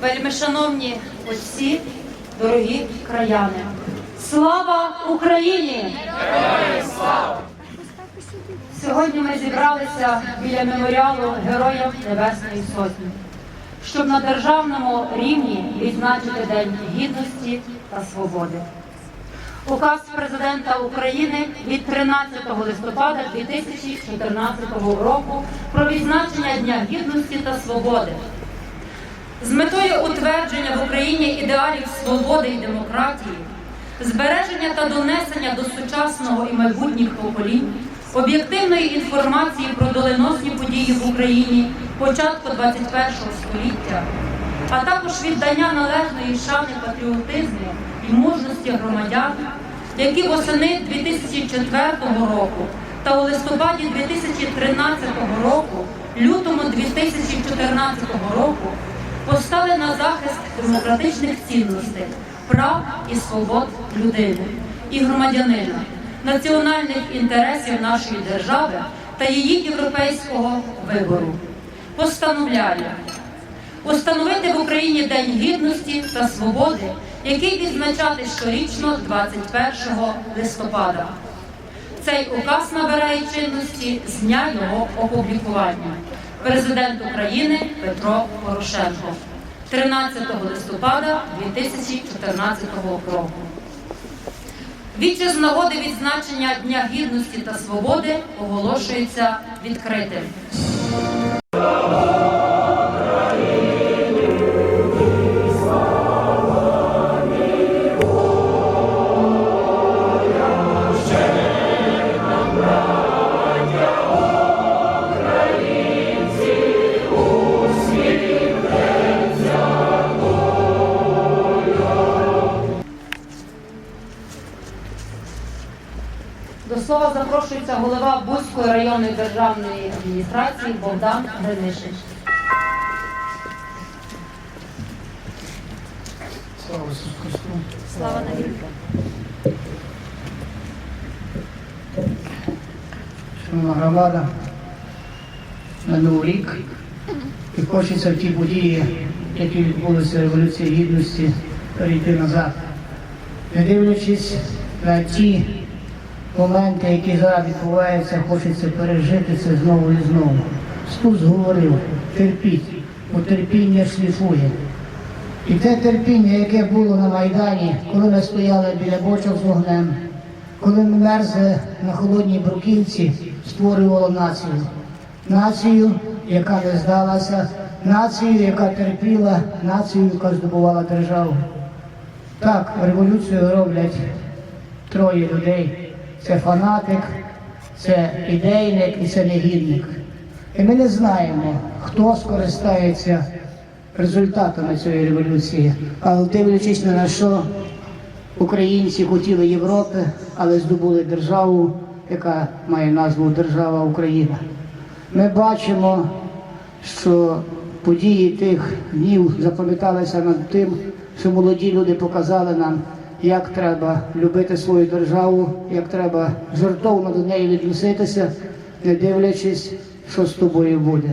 вельмишановні отці, дорогі краяни. Слава Україні! Сьогодні ми зібралися біля меморіалу Героям Небесної Сотні, щоб на державному рівні відзначити День Гідності та Свободи. Указ президента України від 13 листопада 2014 року про відзначення Дня Гідності та Свободи. З метою утвердження в Україні ідеалів свободи і демократії, збереження та донесення до сучасного і майбутніх поколінь об'єктивної інформації про доленосні події в Україні початку 21 століття, а також віддання належної шани патріотизму і мужності громадян, які восени 2004 року та у листопаді 2013 року, лютому 2014 року постали на захист демократичних цінностей, прав і свобод людини і громадянина, національних інтересів нашої держави та її європейського вибору. Постановляє установити в Україні День Гідності та Свободи, який відзначати щорічно 21 листопада. Цей указ набирає чинності з дня його опублікування. Президент України Петро Порошенко 13 листопада 2014 року. Віче з нагоди відзначення Дня Гідності та Свободи оголошується відкритим. Запрошується голова Бузької районної державної адміністрації Богдан Гринишич. Слава Ісусу Христу! Слава навіки. Шановна громада, на Новий рік. І хочеться в ті події, які відбулися Революції Гідності, перейти назад. Не дивлячись на ті моменти, які зараз відбуваються, хочеться пережити це знову і знову. Стус говорив, терпіть, бо терпіння шліфує. І те терпіння, яке було на Майдані, коли ми стояли біля бочок з вогнем, коли ми мерзли на холодній бруківці, створювало націю. Націю, яка не здалася, націю, яка терпіла, націю, яка здобувала державу. Так, революцію роблять троє людей. Це фанатик, це ідейник і це негідник. І ми не знаємо, хто скористається результатами цієї революції, але дивлячись на на що українці хотіли Європи, але здобули державу, яка має назву Держава Україна. Ми бачимо, що події тих днів запам'яталися над тим, що молоді люди показали нам, як треба любити свою державу, як треба жертовно до неї відноситися, не дивлячись, що з тобою буде.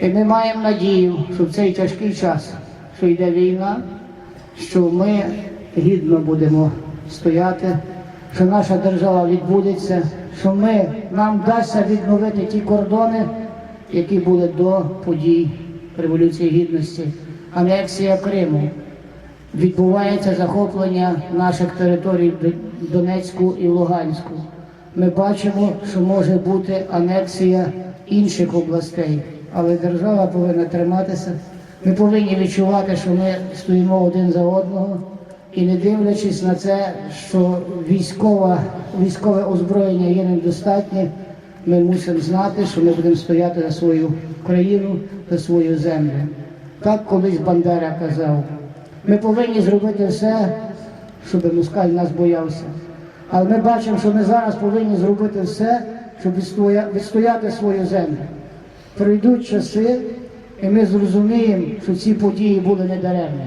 І ми маємо надію, що в цей тяжкий час, що йде війна, що ми гідно будемо стояти, що наша держава відбудеться, що ми, нам вдасться відновити ті кордони, які були до подій Революції Гідності, анексія Криму. Відбувається захоплення наших територій Донецьку і Луганську. Ми бачимо, що може бути анексія інших областей, але держава повинна триматися. Ми повинні відчувати, що ми стоїмо один за одного, і не дивлячись на це, що військова, військове озброєння є недостатнє, ми мусимо знати, що ми будемо стояти за свою країну, за свою землю. Так колись Бандера казав. Ми повинні зробити все, щоб москаль нас боявся. Але ми бачимо, що ми зараз повинні зробити все, щоб відстояти свою землю. Пройдуть часи, і ми зрозуміємо, що ці події були недаремні.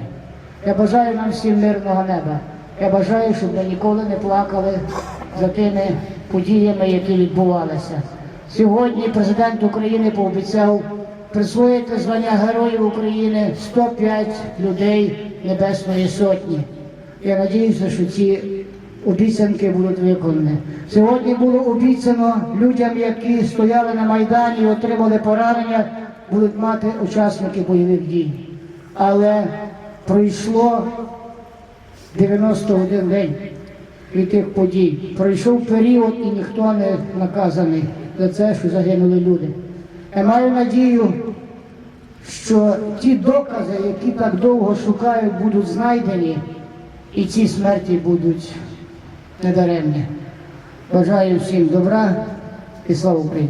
Я бажаю нам всім мирного неба. Я бажаю, щоб ми ніколи не плакали за тими подіями, які відбувалися. Сьогодні президент України пообіцяв присвоїти звання Героїв України 105 людей Небесної Сотні. Я надіюся, що ці обіцянки будуть виконані. Сьогодні було обіцяно людям, які стояли на Майдані і отримали поранення, будуть мати учасники бойових дій. Але пройшло 91 день від тих подій. Пройшов період і ніхто не наказаний за це, що загинули люди. Я маю надію, що ті докази, які так довго шукають, будуть знайдені, і ці смерті будуть недаремні. Бажаю всім добра і слава Україні!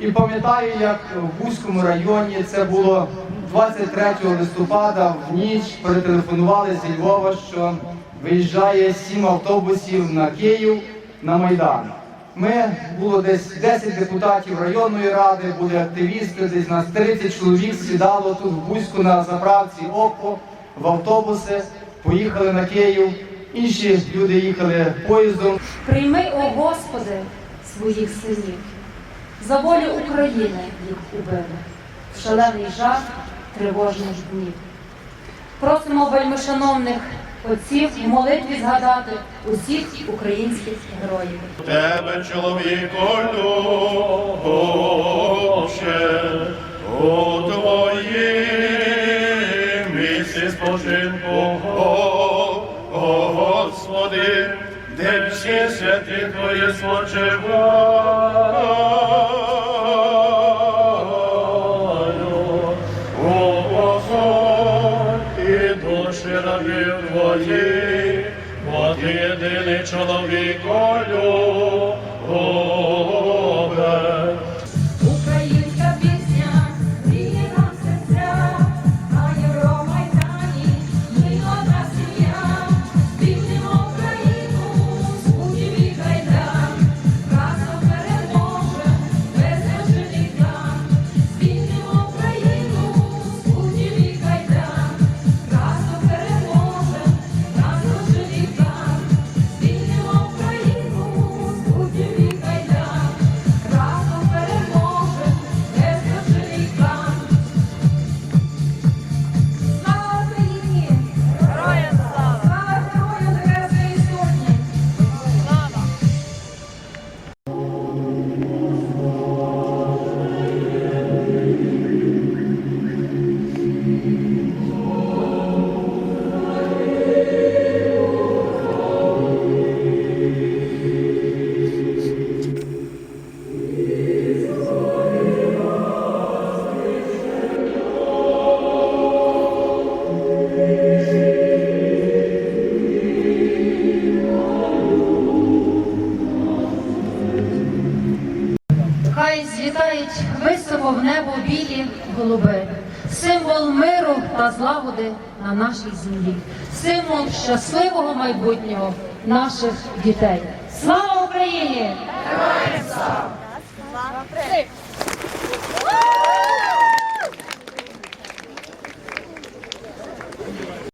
І пам'ятаю, як в Бузькому районі це було 23 листопада в ніч перетелефонували зі Львова, що виїжджає сім автобусів на Київ на Майдан. Ми було десь 10 депутатів районної ради, були активісти, десь нас 30 чоловік сідало тут в Бузьку на заправці ОПО в автобуси, поїхали на Київ. Інші люди їхали поїздом. Прийми, о Господи, своїх синів. За волю України їх убили. В шалений жах тривожних днів. Просимо вельмишановних отців в молитві згадати усіх українських героїв. Тебе, чоловіко, любче, у твоїм місці спочинку, Господи, де всі святі Твої спочивають. Бо ти єдиний чоловік білі голуби, символ миру та злагоди на нашій землі, символ щасливого майбутнього наших дітей. Слава Україні! Героям